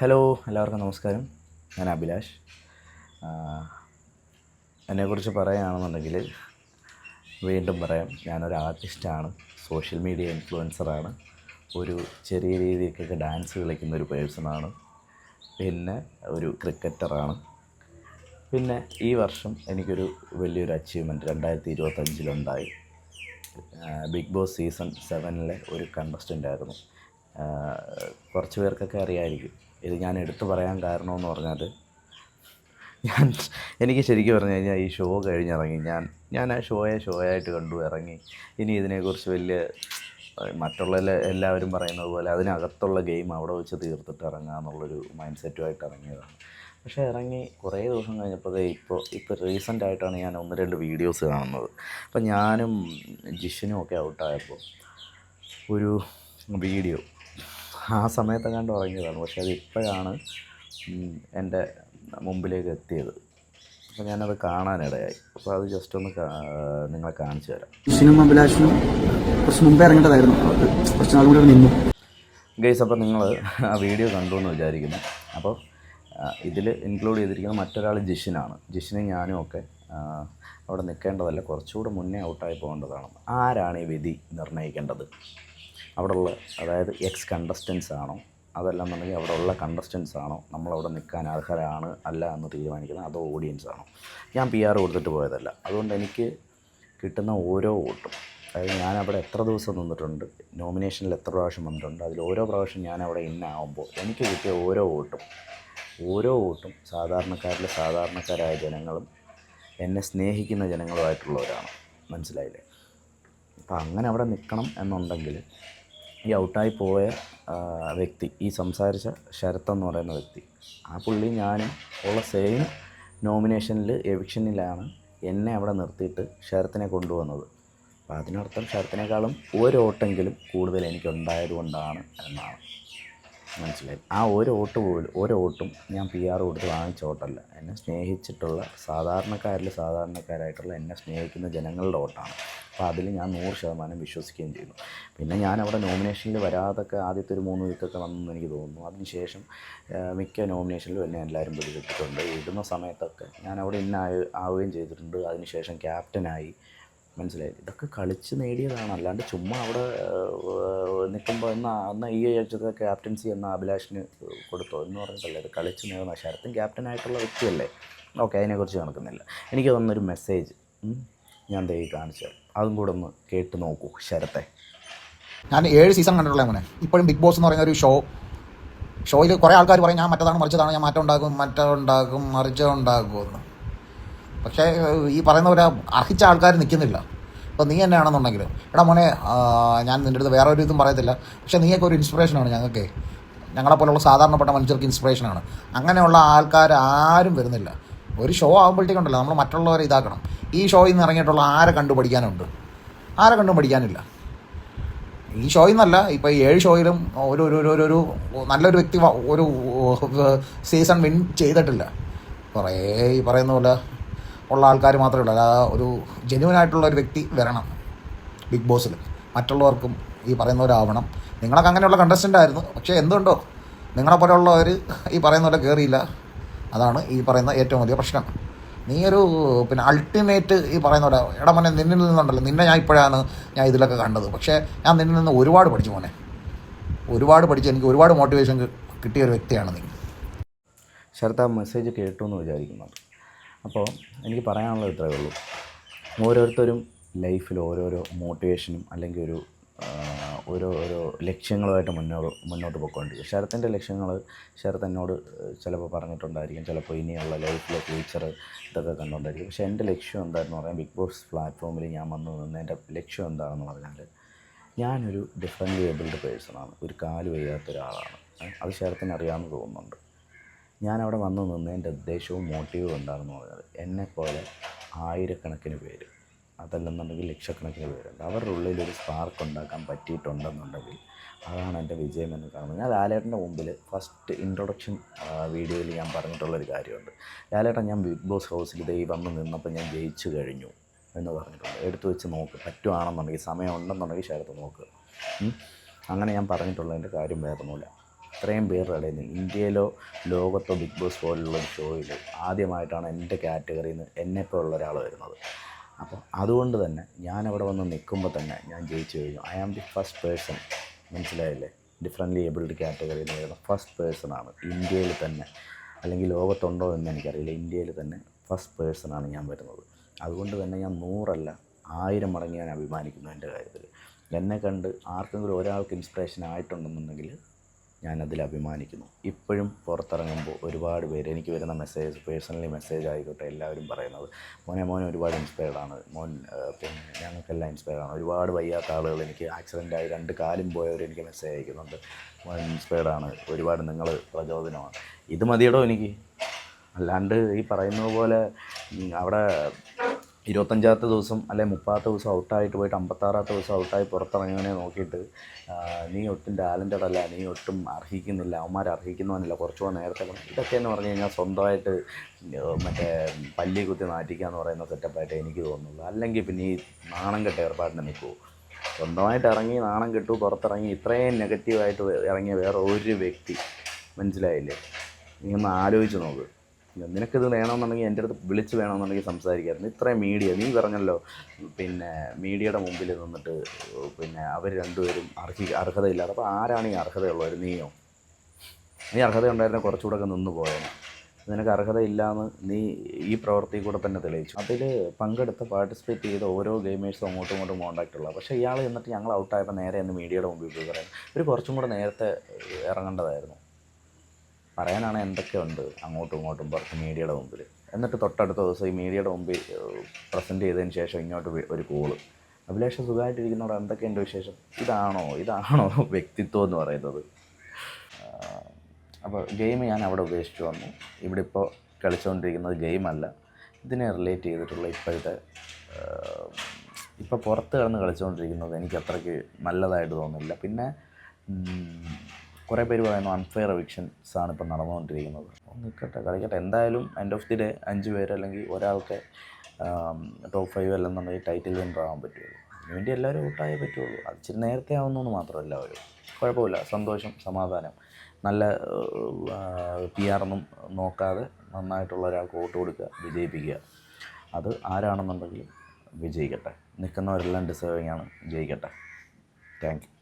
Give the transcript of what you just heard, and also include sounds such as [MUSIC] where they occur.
Hello എല്ലാവർക്കും നമസ്കാരം. ഞാൻ അഭിലാഷ്. എന്നെക്കുറിച്ച് പറയുകയാണെന്നുണ്ടെങ്കിൽ വീണ്ടും പറയാം. ഞാനൊരു ആർട്ടിസ്റ്റാണ് സോഷ്യൽ മീഡിയ ഇൻഫ്ലുവൻസറാണ്. ഒരു ചെറിയ രീതിക്കൊക്കെ ഡാൻസ് കളിക്കുന്ന ഒരു പേഴ്സണാണ്. പിന്നെ ഒരു ക്രിക്കറ്ററാണ്. പിന്നെ ഈ വർഷം എനിക്കൊരു വലിയൊരു അച്ചീവ്മെന്റ് രണ്ടായിരത്തി ഇരുപത്തഞ്ചിലുണ്ടായി ബിഗ് ബോസ് സീസൺ സെവനിലെ ഒരു കണ്ടസ്റ്റന്റ് ആയിരുന്നു. കുറച്ച് പേർക്കൊക്കെ അറിയായിരിക്കും. ഇത് ഞാൻ എടുത്തു പറയാൻ കാരണമെന്ന് പറഞ്ഞാൽ ഞാൻ എനിക്ക് ശരിക്കും പറഞ്ഞു കഴിഞ്ഞാൽ ഈ ഷോ കഴിഞ്ഞിറങ്ങി. ഞാൻ ഞാൻ ആ ഷോയെ ഷോ ആയിട്ട് കണ്ടു ഇറങ്ങി. ഇനി ഇതിനെക്കുറിച്ച് വലിയ മറ്റുള്ള എല്ലാവരും പറയുന്നത് പോലെ അതിനകത്തുള്ള ഗെയിം അവിടെ വെച്ച് തീർത്തിട്ട് ഇറങ്ങുക എന്നുള്ളൊരു മൈൻഡ് സെറ്റുമായിട്ട് ഇറങ്ങിയതാണ്. പക്ഷേ ഇറങ്ങി കുറേ ദിവസം കഴിഞ്ഞപ്പോൾ ഇപ്പോൾ ഇപ്പോൾ റീസെന്റ് ആയിട്ടാണ് ഞാൻ ഒന്ന് രണ്ട് വീഡിയോസ് കാണുന്നത്. അപ്പം ഞാനും ജിഷിനും ഒക്കെ ഔട്ടായപ്പോൾ ഒരു വീഡിയോ ആ സമയത്ത് കണ്ട് ഉറങ്ങിയതാണ്. പക്ഷേ അത് ഇപ്പോഴാണ് എന്റെ മുമ്പിലേക്ക് എത്തിയത്. അപ്പോൾ ഞാനത് കാണാനിടയായി. അപ്പോൾ അത് ജസ്റ്റ് ഒന്ന് നിങ്ങളെ കാണിച്ചു തരാം. വിഷ്ണു അഭിലാഷിനും കുറച്ച് മുമ്പേ ഇറങ്ങേണ്ടതായിരുന്നു. കുറച്ച് നാൾ കൂടി നിന്നു. ഗൈസ് അപ്പോൾ നിങ്ങൾ ആ വീഡിയോ കണ്ടു എന്ന് വിചാരിക്കുന്നു. അപ്പോൾ ഇതിൽ ഇൻക്ലൂഡ് ചെയ്തിരിക്കുന്ന മറ്റൊരാൾ ജിഷിനാണ്. ജിഷിനും ഞാനും ഒക്കെ അവിടെ നിൽക്കേണ്ടതല്ല. കുറച്ചുകൂടെ മുന്നേ ഔട്ടായി പോകേണ്ടതാണ്. ആരാണ് ഈ വിധി നിർണയിക്കേണ്ടത്? അവിടെയുള്ള അതായത് എക്സ് കണ്ടസ്റ്റൻസ് ആണോ? അതല്ലെന്നുണ്ടെങ്കിൽ അവിടെ ഉള്ള കണ്ടസ്റ്റൻസ് ആണോ? നമ്മളവിടെ നിൽക്കാൻ അർഹരാണ് അല്ല എന്ന് തീരുമാനിക്കുന്നത് അതോ ഓഡിയൻസ് ആണോ? ഞാൻ പി ആർ കൊടുത്തിട്ട് പോയതല്ല. അതുകൊണ്ട് എനിക്ക് കിട്ടുന്ന ഓരോ വോട്ടും അതായത് ഞാൻ അവിടെ എത്ര ദിവസം നിന്നിട്ടുണ്ട് നോമിനേഷനിൽ എത്ര പ്രാവശ്യം വന്നിട്ടുണ്ട് അതിൽ ഓരോ പ്രാവശ്യം ഞാൻ അവിടെ ഇന്നാവുമ്പോൾ എനിക്ക് കിട്ടിയ ഓരോ വോട്ടും ഓരോ വോട്ടും സാധാരണക്കാരിലെ സാധാരണക്കാരായ ജനങ്ങളും എന്നെ സ്നേഹിക്കുന്ന ജനങ്ങളുമായിട്ടുള്ളവരാണ്. മനസ്സിലായില്ലേ? അപ്പം അങ്ങനെ അവിടെ നിൽക്കണം എന്നുണ്ടെങ്കിൽ ഈ ഔട്ടായി പോയ വ്യക്തി ഈ സംസാരിച്ച ശരത്ത് എന്ന് പറയുന്ന വ്യക്തി ആ പുള്ളി ഞാനും ഉള്ള സെയിം നോമിനേഷനിൽ എവിക്ഷനിലാണ് എന്നെ അവിടെ നിർത്തിയിട്ട് ശരത്തിനെ കൊണ്ടുവന്നത്. അപ്പോൾ അതിനർത്ഥം ശരത്തിനേക്കാളും ഒരു ഓട്ടെങ്കിലും കൂടുതൽ എനിക്കുണ്ടായത് കൊണ്ടാണ് എന്നാണ്. മനസ്സിലായി. ആ ഒരു വോട്ട് പോലും ഒരു വോട്ടും ഞാൻ പി ആർ കൊടുത്ത് വാങ്ങിച്ച വോട്ടല്ല. എന്നെ സ്നേഹിച്ചിട്ടുള്ള സാധാരണക്കാരിൽ സാധാരണക്കാരായിട്ടുള്ള എന്നെ സ്നേഹിക്കുന്ന ജനങ്ങളുടെ വോട്ടാണ്. അപ്പോൾ അതിൽ ഞാൻ നൂറ് ശതമാനം വിശ്വസിക്കുകയും ചെയ്യുന്നു പിന്നെ ഞാൻ അവിടെ നോമിനേഷനിൽ വരാതൊക്കെ ആദ്യത്തെ ഒരു മൂന്ന് വീക്കൊക്കെ വന്നെന്ന് എനിക്ക് തോന്നുന്നു. അതിനുശേഷം മിക്ക നോമിനേഷനിലും എന്നെ എല്ലാവരും പിടിച്ചിട്ടുണ്ട് ഇടുന്ന സമയത്തൊക്കെ ഞാൻ അവിടെ ഇന്ന ആവുകയും ചെയ്തിട്ടുണ്ട്. അതിനുശേഷം ക്യാപ്റ്റനായി മനസ്സിലായി. ഇതൊക്കെ കളിച്ച് നേടിയതാണ്. അല്ലാണ്ട് ചുമ്മാ അവിടെ നിൽക്കുമ്പോൾ എന്നാ അന്ന് ഈ ആഴ്ചത്തെ ക്യാപ്റ്റൻസി എന്ന അഭിലാഷിന് കൊടുത്തോ എന്ന് പറഞ്ഞിട്ടല്ലേ ഇത് കളിച്ച് നേടുന്ന ശരത്തും ക്യാപ്റ്റനായിട്ടുള്ള വ്യക്തിയല്ലേ. ഓക്കെ അതിനെക്കുറിച്ച് നടക്കുന്നില്ല എനിക്ക് തന്നൊരു മെസ്സേജ് ഞാൻ ദൈവം കാണിച്ചു അതും കൂടെ ഒന്ന് കേട്ട് നോക്കൂ ശരത്തെ. ഞാൻ ഏഴ് സീസൺ കണ്ടിട്ടുള്ള മോനെ. ഇപ്പോഴും ബിഗ് ബോസ് എന്ന് പറയുന്ന ഒരു ഷോ ഷോയിൽ കുറേ ആൾക്കാർ പറയും ഞാൻ മറ്റതാണ് മറിച്ചതാണ് ഞാൻ മാറ്റം ഉണ്ടാക്കും മറ്റം ഉണ്ടാക്കും പക്ഷേ ഈ പറയുന്ന പോലെ അർഹിച്ച ആൾക്കാർ നിൽക്കുന്നില്ല. അപ്പോൾ നീ തന്നെയാണെന്നുണ്ടെങ്കിൽ എടാ മോനെ ഞാൻ നിന്റെ അടുത്ത് വേറെ ഒരു ഇതും പറയത്തില്ല. പക്ഷേ നീയൊക്കെ ഒരു ഇൻസ്പിറേഷനാണ് ഞങ്ങൾക്ക്. ഞങ്ങളെപ്പോലുള്ള സാധാരണപ്പെട്ട മനുഷ്യർക്ക് ഇൻസ്പിറേഷനാണ് അങ്ങനെയുള്ള ആൾക്കാർ ആരും വരുന്നില്ല. ഒരു ഷോ ആകുമ്പോഴത്തേക്കുണ്ടല്ലോ നമ്മൾ മറ്റുള്ളവരെ ഇതാക്കണം. ഈ ഷോയിൽ നിന്ന് ഇറങ്ങിയിട്ടുള്ള ആരെ കണ്ടു പഠിക്കാനുണ്ട് ആരെ കണ്ടും പഠിക്കാനില്ല ഈ ഷോയിൽ നിന്നല്ല ഇപ്പോൾ ഈ ഏഴ് ഷോയിലും ഒരു ഒരു- ഒരു ഒരു നല്ലൊരു വ്യക്തി ഒരു സീസൺ വിൻ ചെയ്തിട്ടില്ല. കുറേ ഈ പറയുന്ന പോലെ ഉള്ള ആൾക്കാർ മാത്രമേ ഉള്ളൂ. അല്ലാതെ ഒരു ജെന്യൂൻ ആയിട്ടുള്ള ഒരു വ്യക്തി വരണം ബിഗ് ബോസിൽ. മറ്റുള്ളവർക്കും ഈ പറയുന്നവരാവണം. നിങ്ങളൊക്കെ അങ്ങനെയുള്ള കണ്ടസ്റ്റന്റ് ആയിരുന്നു. പക്ഷേ എന്തുണ്ടോ നിങ്ങളെ പോലെയുള്ളവർ ഈ പറയുന്ന പോലെ കയറിയില്ല അതാണ് ഈ പറയുന്ന ഏറ്റവും വലിയ പ്രശ്നം. നീ ഒരു പിന്നെ അൾട്ടിമേറ്റ് ഈ പറയുന്ന പോലെ എടാ മോനെ നിന്നിൽ നിന്നുണ്ടല്ലോ. നിന്നെ ഞാൻ ഇപ്പോഴാണ് ഞാൻ ഇതിലൊക്കെ കണ്ടത്. പക്ഷേ ഞാൻ നിന്നിൽ നിന്ന് ഒരുപാട് പഠിച്ചു മോനെ. ഒരുപാട് പഠിച്ച് എനിക്ക് ഒരുപാട് മോട്ടിവേഷൻ കിട്ടിയ ഒരു വ്യക്തിയാണ് നീ. ശരത്ത് ആ മെസ്സേജ് കേട്ടു എന്ന് വിചാരിക്കുന്നുണ്ട് അപ്പോൾ എനിക്ക് പറയാനുള്ളത് ഇത്രയേ ഉള്ളൂ. ഓരോരുത്തരും ലൈഫിൽ ഓരോരോ മോട്ടിവേഷനും അല്ലെങ്കിൽ ഒരു ഓരോ ഓരോ ലക്ഷ്യങ്ങളുമായിട്ട് മുന്നോട്ട് മുന്നോട്ട് പോയിക്കൊണ്ടിരിക്കും. ശരത്തിന്റെ ലക്ഷ്യങ്ങൾ ശരത്ത് എന്നോട് ചിലപ്പോൾ പറഞ്ഞിട്ടുണ്ടായിരിക്കും. ചിലപ്പോൾ ഇനിയുള്ള ലൈഫിലെ ഫ്യൂച്ചർ ഇതൊക്കെ കണ്ടുകൊണ്ടായിരിക്കും. പക്ഷേ എന്റെ ലക്ഷ്യം എന്താണെന്ന് പറയാൻ ബിഗ് ബോസ് പ്ലാറ്റ്ഫോമിൽ ഞാൻ വന്നു നിന്ന് എന്റെ ലക്ഷ്യം എന്താണെന്ന് പറഞ്ഞാൽ ഞാനൊരു ഡിഫറെന്റ് ഏബിൾഡ് പേഴ്സണാണ് ഒരു കാൽ വയ്യാത്ത ഒരാളാണ് അത് ശരത്തിന് അറിയാമെന്ന് തോന്നുന്നുണ്ട്. ഞാൻ അവിടെ വന്നു നിന്നതിന്റെ ഉദ്ദേശവും മോട്ടീവും എന്താണെന്ന് പറഞ്ഞാൽ എന്നെപ്പോലെ ആയിരക്കണക്കിന് പേര് അതല്ലെന്നുണ്ടെങ്കിൽ ലക്ഷക്കണക്കിന് പേരുണ്ട്. അവരുടെ ഉള്ളിൽ ഒരു സ്പാർക്ക് ഉണ്ടാക്കാൻ പറ്റിയിട്ടുണ്ടെന്നുണ്ടെങ്കിൽ അതാണ് എന്റെ വിജയം എന്ന് കാണുന്നത്. ഞാൻ ലാലേട്ടന്റെ മുമ്പിൽ ഫസ്റ്റ് ഇൻട്രൊഡക്ഷൻ വീഡിയോയിൽ ഞാൻ പറഞ്ഞിട്ടുള്ളൊരു കാര്യമുണ്ട്. ലാലേട്ടൻ ഞാൻ ബിഗ് ബോസ് ഹൗസിൽ ഇതേ വന്ന് നിന്നപ്പോൾ ഞാൻ ജയിച്ചു കഴിഞ്ഞു എന്ന് പറഞ്ഞിട്ടുണ്ട്. എടുത്തു വെച്ച് നോക്ക് പറ്റുവാണെന്നുണ്ടെങ്കിൽ സമയം ഉണ്ടെന്നുണ്ടെങ്കിൽ നോക്ക്. അങ്ങനെ ഞാൻ പറഞ്ഞിട്ടുള്ളതിന്റെ കാര്യം വേറൊന്നുമില്ല. ഇത്രയും പേരുടെ ഇടയിൽ നിന്ന് ഇന്ത്യയിലോ ലോകത്തോ ബിഗ് ബോസ് പോലുള്ള ഒരു ഷോയിൽ ആദ്യമായിട്ടാണ് എന്റെ കാറ്റഗറിയിൽ നിന്ന് എന്നെപ്പോലുള്ള ഒരാൾ വരുന്നത്. അപ്പോൾ അതുകൊണ്ട് തന്നെ ഞാൻ അവിടെ വന്ന് നിൽക്കുമ്പോൾ തന്നെ ഞാൻ ജയിച്ചു കഴിഞ്ഞു. I am the first person മനസ്സിലായില്ലേ? ഡിഫറെന്റ്ലി ഏബിൾഡ് കാറ്റഗറിയിൽ നിന്ന് വരുന്ന ഫസ്റ്റ് പേഴ്സണാണ് ഇന്ത്യയിൽ തന്നെ അല്ലെങ്കിൽ ലോകത്തുണ്ടോ എന്ന് എനിക്കറിയില്ല. ഇന്ത്യയിൽ തന്നെ ഫസ്റ്റ് പേഴ്സണാണ് ഞാൻ വരുന്നത്. അതുകൊണ്ട് തന്നെ ഞാൻ നൂറല്ല ആയിരം മടങ്ങ് ഞാൻ അഭിമാനിക്കുന്നു എന്റെ കാര്യത്തിൽ. എന്നെ കണ്ട് ആർക്കെങ്കിലും ഒരാൾക്ക് ഇൻസ്പിറേഷൻ ആയിട്ടുണ്ടെന്നുണ്ടെങ്കിൽ ഞാനതിൽ അഭിമാനിക്കുന്നു. ഇപ്പോഴും പുറത്തിറങ്ങുമ്പോൾ ഒരുപാട് പേര് എനിക്ക് വരുന്ന മെസ്സേജ് പേഴ്സണലി മെസ്സേജ് ആയിക്കോട്ടെ എല്ലാവരും പറയുന്നത് മോനെ മോനെ ഒരുപാട് ഇൻസ്പയർഡ് ആണ്. മോൻ പിന്നെ ഞങ്ങൾക്കെല്ലാം ഇൻസ്പയർഡ് ആണ്. ഒരുപാട് വയ്യാത്ത ആളുകൾ എനിക്ക് ആക്സിഡന്റ് ആയി രണ്ട് കാലും പോയവർ എനിക്ക് മെസ്സേജ് അയക്കുന്നുണ്ട്. മോൻ ഇൻസ്പയർഡ് ആണ്. ഒരുപാട് നിങ്ങൾ പ്രചോദനമാണ്. ഇത് മതിയടോ എനിക്ക്. അല്ലാണ്ട് ഈ പറയുന്നത് പോലെ അവിടെ ഇരുപത്തഞ്ചാമത്തെ ദിവസം അല്ലെ മുപ്പതാമത്തെ ദിവസം ഔട്ടായിട്ട് പോയിട്ട് അമ്പത്താറാമത്തെ ദിവസം ഔട്ടായി പുറത്തിറങ്ങിയവനെ നോക്കിയിട്ട് നീ ഒട്ടും ടാലന്റഡ് അല്ല നീ ഒട്ടും അർഹിക്കുന്നില്ല അവന്മാർ അർഹിക്കുന്നവനില്ല കുറച്ചുകൂടെ നേരത്തെ ഇതൊക്കെ എന്ന് പറഞ്ഞു കഴിഞ്ഞാൽ സ്വന്തമായിട്ട് മറ്റേ പല്ലി കുത്തി നാറ്റിക്കുക എന്ന് പറയുന്ന സെറ്റപ്പായിട്ട് എനിക്ക് തോന്നുന്നത് അല്ലെങ്കിൽ പിന്നെ ഈ നാണം കെട്ട ഏർപ്പാടിന് നിൽക്കുമോ സ്വന്തമായിട്ട് ഇറങ്ങി നാണം കെട്ടു പുറത്തിറങ്ങി ഇത്രയും നെഗറ്റീവായിട്ട് ഇറങ്ങിയ വേറെ ഒരു വ്യക്തി മനസ്സിലായില്ലേ? നീ ഒന്ന് ആലോചിച്ച് നോക്ക്. നിനക്കിത് വേണമെന്നുണ്ടെങ്കിൽ എന്റെ അടുത്ത് വിളിച്ച് വേണമെന്നുണ്ടെങ്കിൽ സംസാരിക്കായിരുന്നു. ഇത്രയും മീഡിയ നീ പറഞ്ഞല്ലോ പിന്നെ മീഡിയയുടെ മുമ്പിൽ നിന്നിട്ട് പിന്നെ അവർ രണ്ടുപേരും അർഹി അർഹതയില്ലാതെ അപ്പോൾ ആരാണ് ഈ അർഹതയുള്ളവർ? നീയോ? നീ അർഹത ഉണ്ടായിരുന്ന കുറച്ചുകൂടെ ഒക്കെ നിന്ന് പോയേനെ നിനക്ക് അർഹതയില്ലാന്ന് നീ ഈ പ്രവൃത്തി കൂടെ തന്നെ തെളിയിച്ചു. അതിൽ പങ്കെടുത്ത് പാർട്ടിസിപ്പേറ്റ് ചെയ്ത ഓരോ ഗെയിമേഴ്സും അങ്ങോട്ടും ഇങ്ങോട്ടും കോൺടാക്റ്റ് ഉള്ള പക്ഷേ ഇയാൾ എന്നിട്ട് ഞങ്ങൾ ഔട്ടായപ്പോൾ നേരെ എന്ന് മീഡിയയുടെ മുമ്പിൽ പോയി പറയാം. ഒരു കുറച്ചും കൂടെ നേരത്തെ ഇറങ്ങേണ്ടതായിരുന്നു. പറയാനാണ് എന്തൊക്കെയുണ്ട് അങ്ങോട്ടും ഇങ്ങോട്ടും പുറത്ത് മീഡിയയുടെ മുമ്പിൽ എന്നിട്ട് തൊട്ടടുത്ത ദിവസം ഈ മീഡിയയുടെ മുമ്പിൽ പ്രസന്റ് ചെയ്തതിന് ശേഷം ഇങ്ങോട്ട് ഒരു കോൾ. അഭിലാഷം സുഖമായിട്ടിരിക്കുന്നവിടെ എന്തൊക്കെയുണ്ട് വിശേഷം? ഇതാണോ ഇതാണോ [LAUGHS] വ്യക്തിത്വം എന്ന് പറയുന്നത്? അപ്പോൾ ഗെയിം ഞാൻ അവിടെ ഉപേക്ഷിച്ച് വന്നു. ഇവിടെ ഇപ്പോൾ കളിച്ചുകൊണ്ടിരിക്കുന്നത് ഗെയിമല്ല ഇതിനെ റിലേറ്റ് ചെയ്തിട്ടുള്ള ഇപ്പോഴത്തെ ഇപ്പോൾ പുറത്ത് കിടന്ന് കളിച്ചുകൊണ്ടിരിക്കുന്നത് എനിക്ക് അത്രയ്ക്ക് നല്ലതായിട്ട് തോന്നുന്നില്ല. പിന്നെ കുറേ പേര് പറയുന്നു അൺഫെയർ എവിക്ഷൻസ് ആണ് ഇപ്പോൾ നടന്നുകൊണ്ടിരിക്കുന്നത് നിൽക്കട്ടെ കളിക്കട്ടെ. എന്തായാലും എൻഡ് ഓഫ് ദി ഡേ അഞ്ച് പേര് അല്ലെങ്കിൽ ഒരാൾക്ക് ടോപ്പ് ഫൈവ് അല്ലെന്നുണ്ടെങ്കിൽ ടൈറ്റിൽ വിന്നർ ആവാൻ പറ്റുള്ളൂ. അതിനുവേണ്ടി എല്ലാവരും ഔട്ടായേ പറ്റുള്ളൂ. അത് ഇച്ചിരി നേരത്തെ ആവുന്നു മാത്രമല്ല അവർ കുഴപ്പമില്ല. സന്തോഷം സമാധാനം. നല്ല പി ആറൊന്നും നോക്കാതെ നന്നായിട്ടുള്ള ഒരാൾക്ക് വോട്ട് കൊടുക്കുക വിജയിപ്പിക്കുക. അത് ആരാണെന്നുണ്ടെങ്കിലും വിജയിക്കട്ടെ. നിൽക്കുന്നവരെല്ലാം ഡിസേർവിങ് ആണ്. ജയിക്കട്ടെ. Thank you